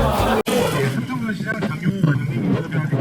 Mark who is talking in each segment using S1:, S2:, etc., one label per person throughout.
S1: 안녕하세요.
S2: 삼성전 시장 장용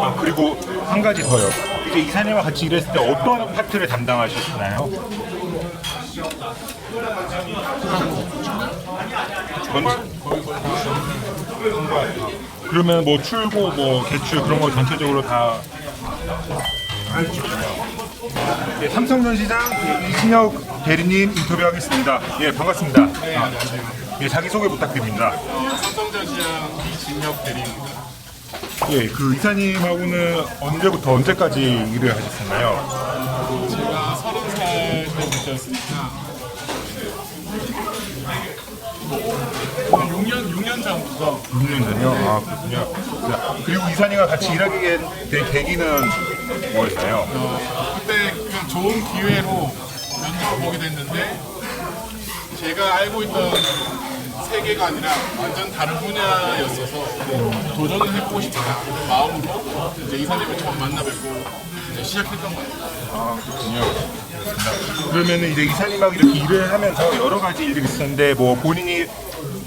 S2: 아, 그리고 한 가지 더요. 이제 이사님과 같이 일했을 때 어떤 파트를 담당하셨나요? 전 그러면 뭐 출고, 뭐 개출 그런 거 전체적으로 다 네, 삼성전시장 예, 이신혁 대리님 인터뷰하겠습니다. 예, 반갑습니다. 네, 안녕하세요. 예, 자기 소개 부탁드립니다.
S3: 삼성전시장 이진혁 대리입니다.
S2: 예, 그 이사님하고는 언제부터 언제까지 일을 하셨었나요?
S3: 6년 6년 전부터
S2: 6년 전이요? 아, 그렇군요. 자, 그리고 이사님과 같이 일하게 된 계기는 뭐였나요?
S3: 어, 그때 그냥 좋은 기회로 면접을 보게 됐는데 제가 알고 있던 세계가 아니라 완전 다른 분야였어서 도전을 해보고 싶다 마음으로 이제 이사님을 처음 만나 뵙고 이제 시작했던 것 같아요.
S2: 아, 그렇군요. 그러면은 이제 이사님하고 이렇게 일을 하면서 여러 가지 일들이 있었는데 뭐 본인이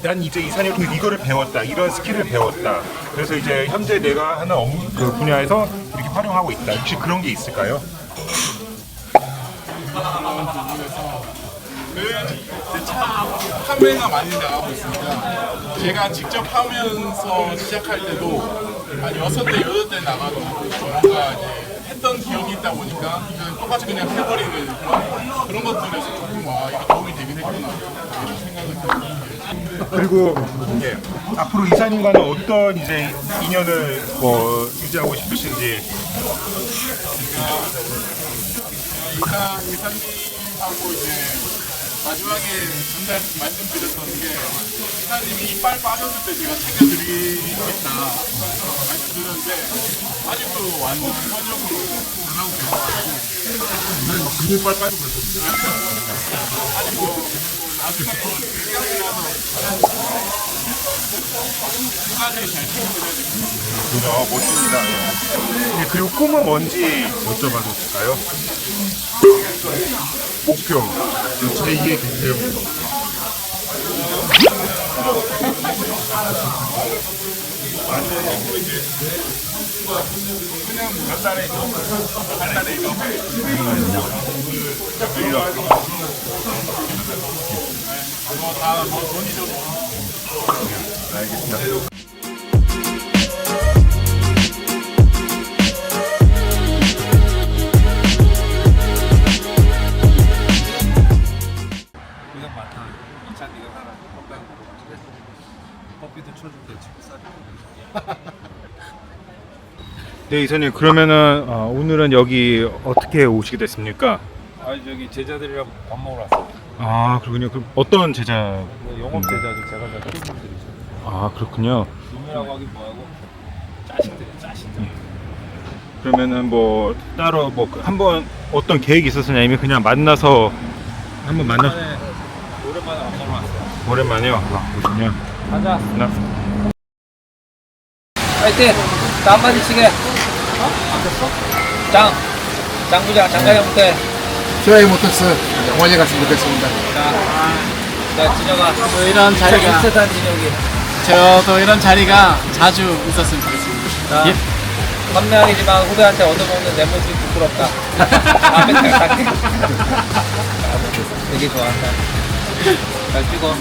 S2: 난 이제 통해 이거를 배웠다 이런 스킬을 배웠다. 그래서 이제 현재 내가 하는 업무 그 분야에서 이렇게 활용하고 있다. 혹시 그런 게 있을까요?
S3: 그차 판매가 많이 나가고 있으니까 제가 직접 하면서 시작할 때도 한 여섯 대 여덟 대 나가도 뭔가 이제 했던 기억이 있다 보니까 그냥 똑같이 그냥 해버리는 그런, 그런 것들에서 조금 와 이거 도움이 되긴 했구나 이런 생각을.
S2: 그리고 예, 앞으로 이사님과는 어떤 이제 인연을 뭐 유지하고 싶으신지
S3: 이사 이사님하고 이제 마지막에 전달 말씀드렸던 게 이사님이 이빨 빠졌을 때 제가 챙겨드리겠다 말씀드렸는데 아직도 완전 현역으로 잘하고 계셔가지고
S2: 그게 빨리 빠지고 그랬거든요.
S3: 아직 뭐, 뭐 나중에 생각이 나서
S2: 그죠, 멋집니다. 예. 예, 그리고 꿈은 뭔지 여쭤봐도 될까요? 목표, 제2의 김태형.
S3: 뭐 다뭐 돈이 좀
S2: 알겠습니다.
S4: 네,
S2: 이사님 그러면은 어, 오늘은 여기 어떻게 오시게 됐습니까?
S4: 아 저기 제자들이랑 밥 먹으러 왔어.
S2: 아, 그렇군요. 그럼 어떤 제자?
S4: 뭐 영업 제자들 제가 다 친구들이죠.
S2: 아, 그렇군요.
S4: 놈이라고 하긴 뭐하고 짜식들 짜식들.
S2: 그러면은 뭐 따로 뭐 한번 어떤 계획이 있었으냐 아니면 그냥 만나서 한번 만나
S4: 오랜만에 오랜만에 밥 먹으러 왔어요.
S2: 오랜만에요. 아, 그렇군요.
S4: 가자.
S2: 나
S5: 파이팅! 자, 한마디 치게. 어? 안 됐어? 장! 장부장, 장가영부터
S6: 트라이 모터스 영원히 갔으면 좋겠습니다.
S5: 자, 자, 진영아.
S6: 뭐 이런 자리가
S5: 인스타한 진영이.
S6: 저도 이런 자리가 자주 있었으면 좋겠습니다.
S5: 자, 선명이지만 후배한테 얻어먹는 내 모습이 부끄럽다. 되게 좋아한다. 잘 찍어.